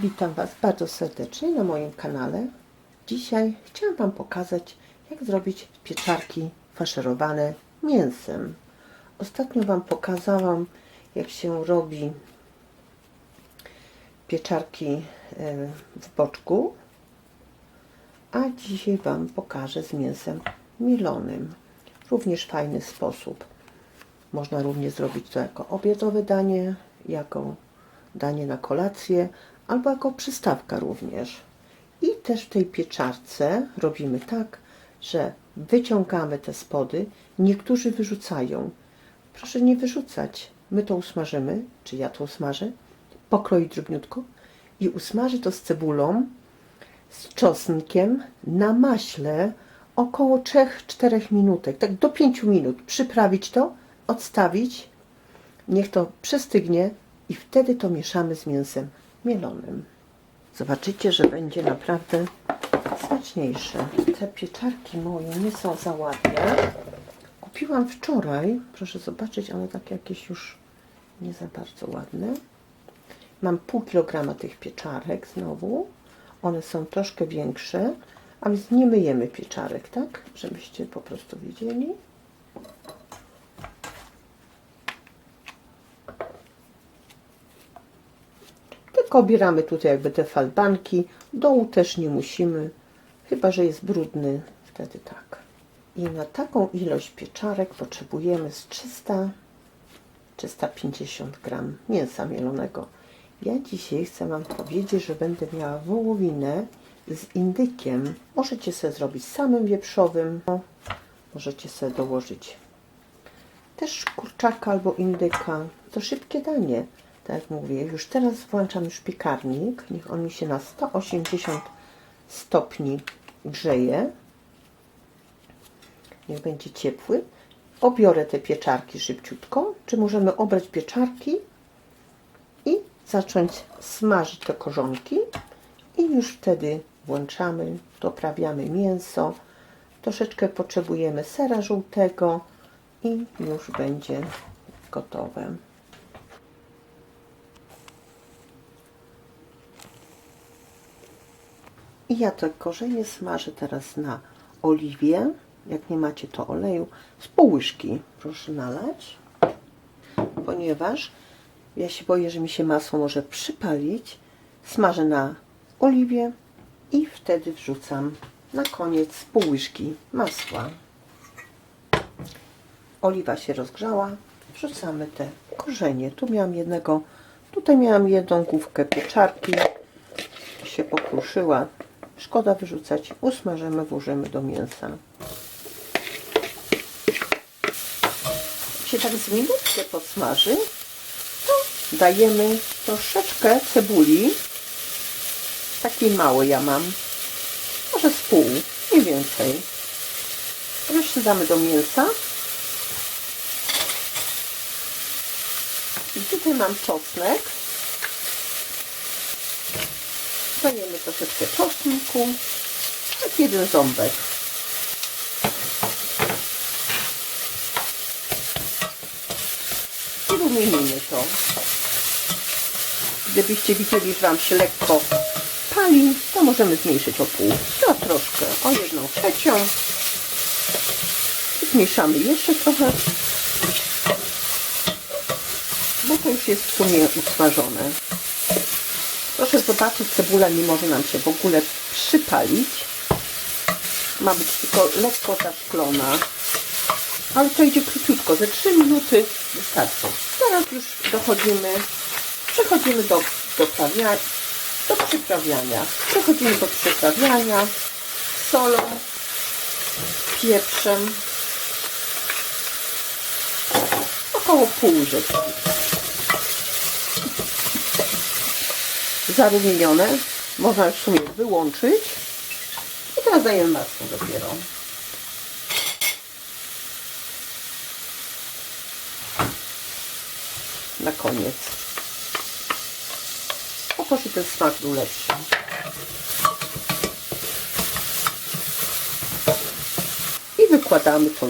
Witam Was bardzo serdecznie na moim kanale. Dzisiaj chciałam Wam pokazać, jak zrobić pieczarki faszerowane mięsem. Ostatnio Wam pokazałam, jak się robi pieczarki e, w boczku, a dzisiaj Wam pokażę z mięsem milonym. Również fajny sposób. Można również zrobić to jako obiadowe danie, jako danie na kolację, albo jako przystawka również. I też w tej pieczarce robimy tak, że wyciągamy te spody. Niektórzy wyrzucają. Proszę nie wyrzucać. My to usmażymy, czy ja to usmażę, pokroić drobniutko i usmażę to z cebulą, z czosnkiem na maśle około 3-4 minutek, tak do 5 minut. Przyprawić to, odstawić, niech to przestygnie i wtedy to mieszamy z mięsem mielonym. Zobaczycie, że będzie naprawdę smaczniejsze. Te pieczarki moje nie są za ładne. Kupiłam wczoraj. Proszę zobaczyć, one takie jakieś już nie za bardzo ładne. Mam pół kilograma tych pieczarek znowu. One są troszkę większe, a więc nie myjemy pieczarek, tak? Żebyście po prostu wiedzieli. Tylko obieramy tutaj jakby te falbanki. Dołu też nie musimy, chyba że jest brudny, wtedy tak. I na taką ilość pieczarek potrzebujemy z 300 350 gram mięsa mielonego. Ja dzisiaj chcę Wam powiedzieć, że będę miała wołowinę z indykiem. Możecie sobie zrobić samym wieprzowym. Możecie sobie dołożyć też kurczaka albo indyka. To szybkie danie. Tak jak mówię, już teraz włączam już piekarnik. Niech on mi się na 180 stopni grzeje. Niech będzie ciepły. Obiorę te pieczarki szybciutko. Czy możemy obrać pieczarki i zacząć smażyć te korzonki. I już wtedy włączamy, doprawiamy mięso. Troszeczkę potrzebujemy sera żółtego i już będzie gotowe. I ja te korzenie smażę teraz na oliwie. Jak nie macie to oleju, z pół łyżki proszę nalać, ponieważ ja się boję, że mi się masło może przypalić. Smażę na oliwie i wtedy wrzucam na koniec pół łyżki masła. Oliwa się rozgrzała, wrzucamy te korzenie. Tu miałam jednego, tutaj miałam jedną główkę pieczarki, się pokruszyła. Szkoda wyrzucać. Usmażymy, włożymy do mięsa. Się tak z minutkę podsmaży, to dajemy troszeczkę cebuli. Takiej małej ja mam. Może z pół, nie więcej. Resztę damy do mięsa. I tutaj mam czosnek. Dajemy troszeczkę czosnku. Tak jeden ząbek. I rumienimy to. Gdybyście widzieli, że Wam się lekko pali, to możemy zmniejszyć o pół. To troszkę, o jedną trzecią. I zmieszamy jeszcze trochę. Bo to już jest w sumie usmażone. Proszę zobaczyć, cebula nie może nam się w ogóle przypalić. Ma być tylko lekko zaszklona. Ale to idzie króciutko, ze 3 minuty wystarczy. Teraz już dochodzimy, przechodzimy do, do, do przyprawiania. Przechodzimy do przyprawiania solą, pieprzem. Około pół łyżeczki. Zarumienione. Można już w sumie wyłączyć. I teraz dajemy masło dopiero. Na koniec. Po to, żeby ten smak był lepszy. I wykładamy to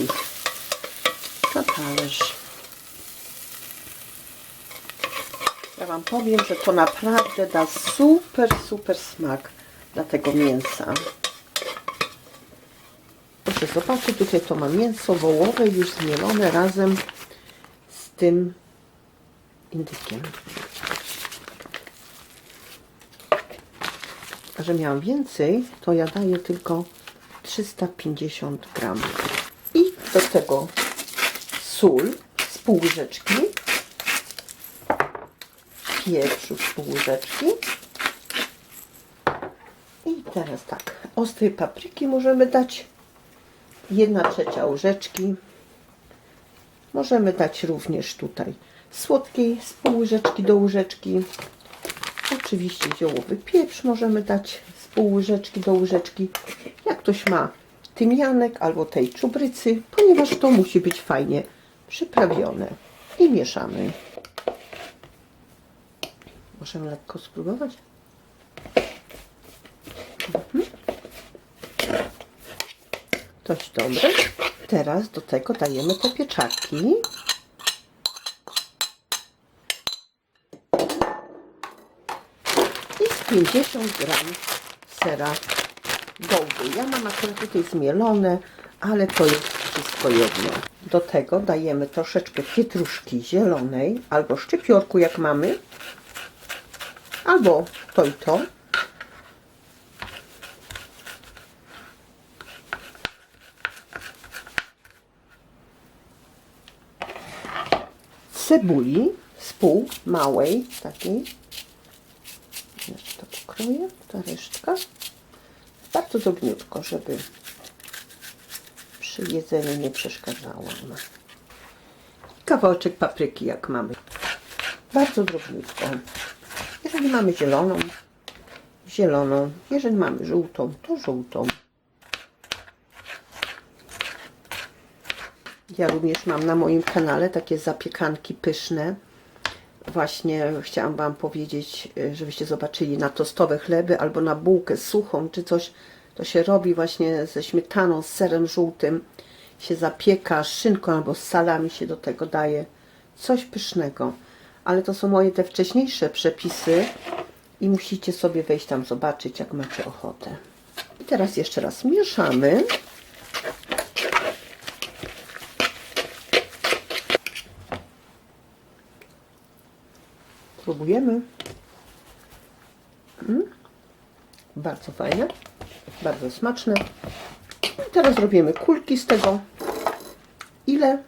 na talerz. Ja Wam powiem, że to naprawdę da super, super smak dla tego mięsa. Proszę zobaczyć, tutaj to ma mięso wołowe już zmielone razem z tym indykiem. A że miałam więcej, to ja daję tylko 350 gram. I do tego sól z pół łyżeczki, pieprzu pół łyżeczki i teraz tak, ostrej papryki możemy dać 1 trzecia łyżeczki. Możemy dać również tutaj słodkiej z pół łyżeczki do łyżeczki. Oczywiście ziołowy pieprz możemy dać z pół łyżeczki do łyżeczki. Jak ktoś ma tymianek albo tej czubrycy, ponieważ to musi być fajnie przyprawione. I mieszamy. Możemy lekko spróbować. Dość dobre. Teraz do tego dajemy te pieczarki. I z 50 gram sera gołdy. Ja mam akurat tutaj zmielone, ale to jest wszystko jedno. Do tego dajemy troszeczkę pietruszki zielonej albo szczypiorku jak mamy. Albo to i to. cebuli z pół małej takiej. Jeszcze to pokroję, ta resztka. Bardzo drobniutko, żeby przy jedzeniu nie przeszkadzało. nam. Kawałeczek papryki jak mamy. Bardzo drobniutko. Jeżeli mamy zieloną, zieloną. Jeżeli mamy żółtą, to żółtą. Ja również mam na moim kanale takie zapiekanki pyszne. Właśnie chciałam Wam powiedzieć, żebyście zobaczyli na tostowe chleby albo na bułkę suchą czy coś. To się robi właśnie ze śmietaną, z serem żółtym. Się zapieka, szynką albo z salami się do tego daje. Coś pysznego. Ale to są moje te wcześniejsze przepisy i musicie sobie wejść tam zobaczyć, jak macie ochotę. I teraz jeszcze raz mieszamy. Próbujemy. Mm. Bardzo fajne, bardzo smaczne. I teraz robimy kulki z tego. Ile?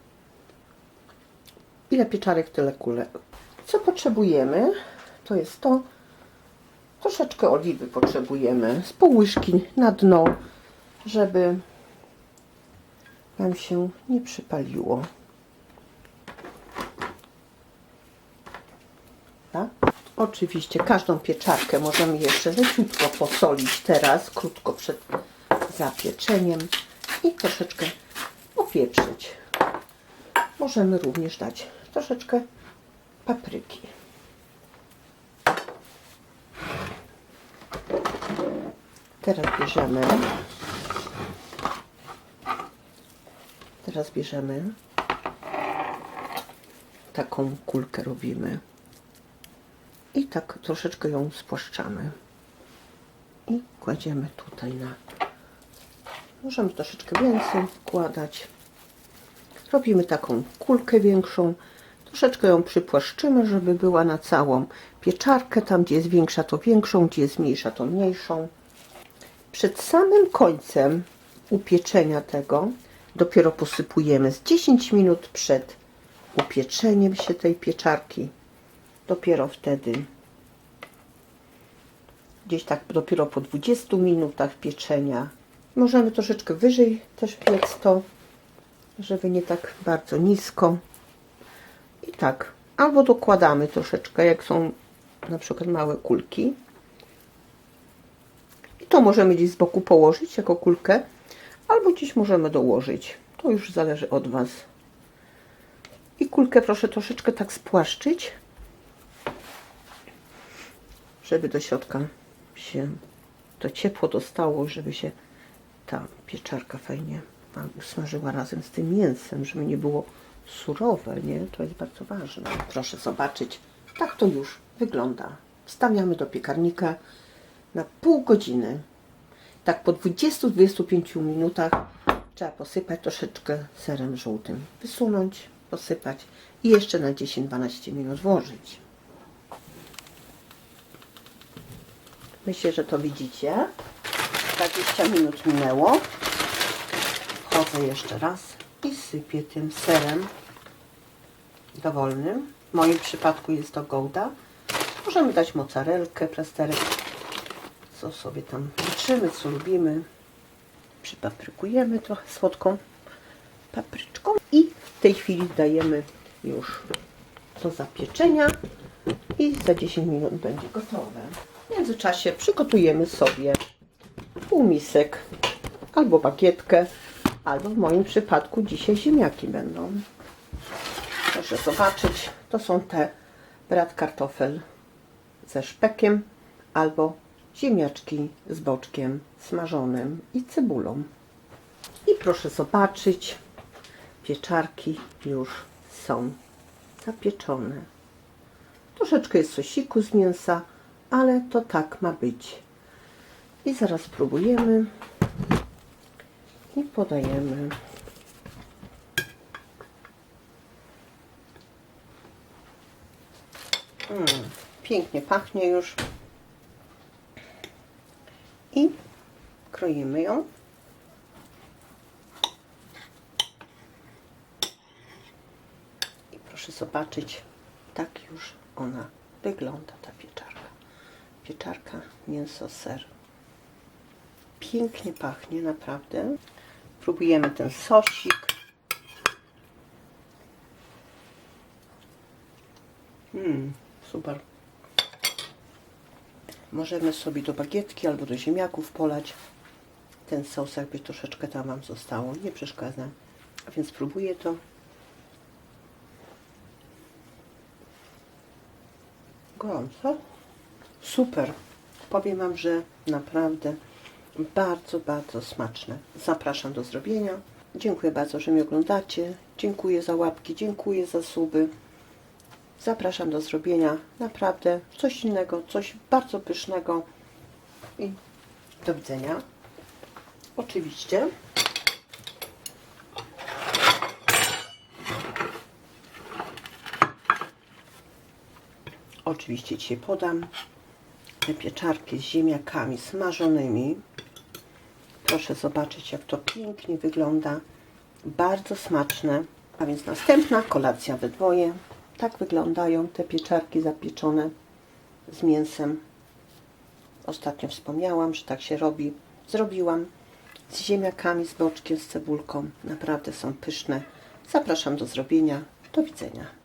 Ile pieczarek, tyle kule. Co potrzebujemy? To jest to. Troszeczkę oliwy potrzebujemy. Z pół łyżki na dno, żeby nam się nie przypaliło. Tak? Oczywiście każdą pieczarkę możemy jeszcze leciutko posolić teraz, krótko przed zapieczeniem i troszeczkę popieprzyć. Możemy również dać troszeczkę papryki. Teraz bierzemy. Teraz bierzemy. Taką kulkę robimy. I tak troszeczkę ją spłaszczamy. I kładziemy tutaj na możemy troszeczkę więcej wkładać. Robimy taką kulkę większą troszeczkę ją przypłaszczymy, żeby była na całą pieczarkę. Tam gdzie jest większa to większą, gdzie jest mniejsza to mniejszą. Przed samym końcem upieczenia tego dopiero posypujemy z 10 minut przed upieczeniem się tej pieczarki. Dopiero wtedy gdzieś tak dopiero po 20 minutach pieczenia możemy troszeczkę wyżej też piec to żeby nie tak bardzo nisko i tak. Albo dokładamy troszeczkę jak są na przykład małe kulki. I to możemy gdzieś z boku położyć jako kulkę albo gdzieś możemy dołożyć. To już zależy od Was. I kulkę proszę troszeczkę tak spłaszczyć żeby do środka się to ciepło dostało, żeby się ta pieczarka fajnie usmażyła razem z tym mięsem, żeby nie było surowe, nie? To jest bardzo ważne. Proszę zobaczyć, Tak to już wygląda. Wstawiamy do piekarnika na pół godziny. Tak po 20-25 minutach trzeba posypać troszeczkę serem żółtym. Wysunąć, posypać i jeszcze na 10-12 minut włożyć. Myślę, że to widzicie. 20 minut minęło. Wchodzę jeszcze raz i sypię tym serem dowolnym. W moim przypadku jest to Gouda. Możemy dać mozzarellkę, plasterek, co sobie tam liczymy, co lubimy. Przypaprykujemy trochę słodką papryczką i w tej chwili dajemy już do zapieczenia i za 10 minut będzie gotowe. W międzyczasie przygotujemy sobie półmisek albo bagietkę, albo w moim przypadku dzisiaj ziemniaki będą. Proszę zobaczyć, to są te brat kartofel ze szpekiem albo ziemniaczki z boczkiem smażonym i cebulą. I proszę zobaczyć, pieczarki już są zapieczone. Troszeczkę jest sosiku z mięsa, ale to tak ma być. I zaraz spróbujemy i podajemy. Mm, pięknie pachnie już. I kroimy ją. I proszę zobaczyć, tak już ona wygląda, ta pieczarka. Pieczarka, mięso, ser. Pięknie pachnie, naprawdę. Próbujemy ten sosik. Mmm, super. Możemy sobie do bagietki albo do ziemniaków polać. Ten sos jakby troszeczkę tam Wam zostało. Nie przeszkadza. A więc spróbuję to. Gorąco. Super. Powiem Wam, że naprawdę bardzo, bardzo smaczne. Zapraszam do zrobienia. Dziękuję bardzo, że mnie oglądacie. Dziękuję za łapki, dziękuję za suby. Zapraszam do zrobienia naprawdę coś innego, coś bardzo pysznego. I do widzenia. Oczywiście. Oczywiście dzisiaj podam te pieczarki z ziemniakami smażonymi. Proszę zobaczyć, jak to pięknie wygląda. Bardzo smaczne. A więc następna kolacja we dwoje. Tak wyglądają te pieczarki zapieczone z mięsem. Ostatnio wspomniałam, że tak się robi. Zrobiłam z ziemniakami, z boczkiem, z cebulką. Naprawdę są pyszne. Zapraszam do zrobienia. Do widzenia.